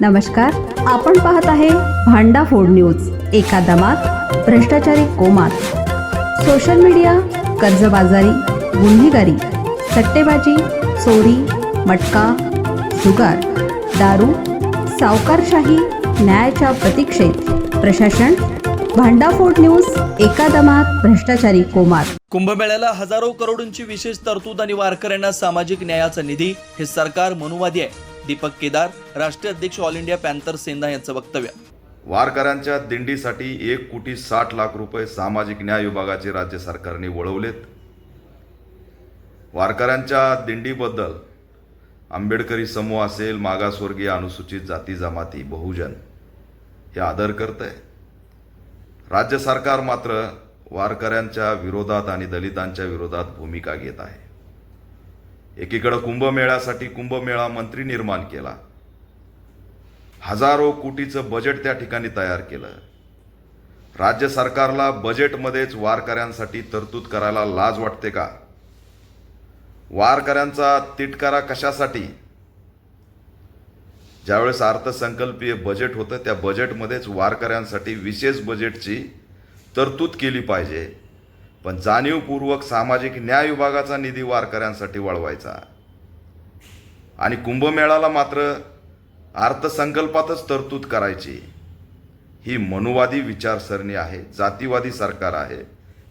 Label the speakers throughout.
Speaker 1: नमस्कार आपण पाहत आहे भांडा फोड न्यूज एका दमात भ्रष्टाचारी कोमात. सोशल मीडिया कर्जबाजारी गुन्हेगारी सट्टेबाजी चोरी मटका जुगार दारू सावकारशाही न्यायाच्या प्रतीक्षेत. प्रशासन भांडाफोड न्यूज एका दमात भ्रष्टाचारी कोमात.
Speaker 2: कुंभमेळ्याला हजारो करोडोंची विशेष तरतूद आणि वारकऱ्यांना सामाजिक न्यायाचा निधी हे सरकार मनुवादी आहे. दीपक केदार राष्ट्रीय अध्यक्ष ऑल इंडिया पॅन्थर सेंधा यांचं वक्तव्य.
Speaker 3: वारकऱ्यांच्या दिंडीसाठी एक कोटी साठ लाख रुपये सामाजिक न्याय विभागाचे राज्य सरकारने वळवलेत. वारकऱ्यांच्या दिंडीबद्दल आंबेडकरी समूह असेल मागासवर्गीय अनुसूचित जाती जमाती बहुजन हे आदर करत आहे राज्य सरकार मात्र वारकऱ्यांच्या विरोधात आणि दलितांच्या विरोधात भूमिका घेत आहे. एकीकडं कुंभमेळ्यासाठी कुंभमेळा मंत्री निर्माण केला. हजारो कोटीचं बजेट त्या ठिकाणी तयार केलं. राज्य सरकारला बजेटमध्येच वारकऱ्यांसाठी तरतूद करायला लाज वाटते का? वारकऱ्यांचा तिटकारा कशासाठी? ज्यावेळेस अर्थसंकल्पीय बजेट होतं त्या बजेटमध्येच वारकऱ्यांसाठी विशेष बजेटची तरतूद केली पाहिजे. पण जाणीवपूर्वक सामाजिक न्याय विभागाचा निधी वारकऱ्यांसाठी वळवायचा. आणि कुंभमेळाला मात्र अर्थसंकल्पातच तरतूद करायची. ही मनुवादी विचारसरणी आहे जातीवादी सरकार आहे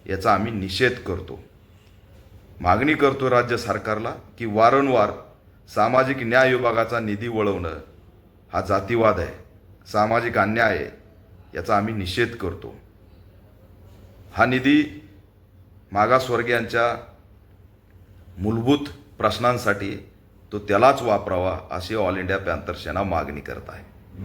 Speaker 3: याचा आम्ही निषेध करतो. मागणी करतो राज्य सरकारला की वारंवार सामाजिक न्याय विभागाचा निधी वळवणं हा जातीवाद आहे सामाजिक अन्याय आहे याचा आम्ही निषेध करतो. हा निधी मागासवर्गीयांच्या मूलभूत प्रश्नांसाठी तो त्यालाच वापरावा अशी ऑल इंडिया पॅन्थर सेना मागणी करत आहे.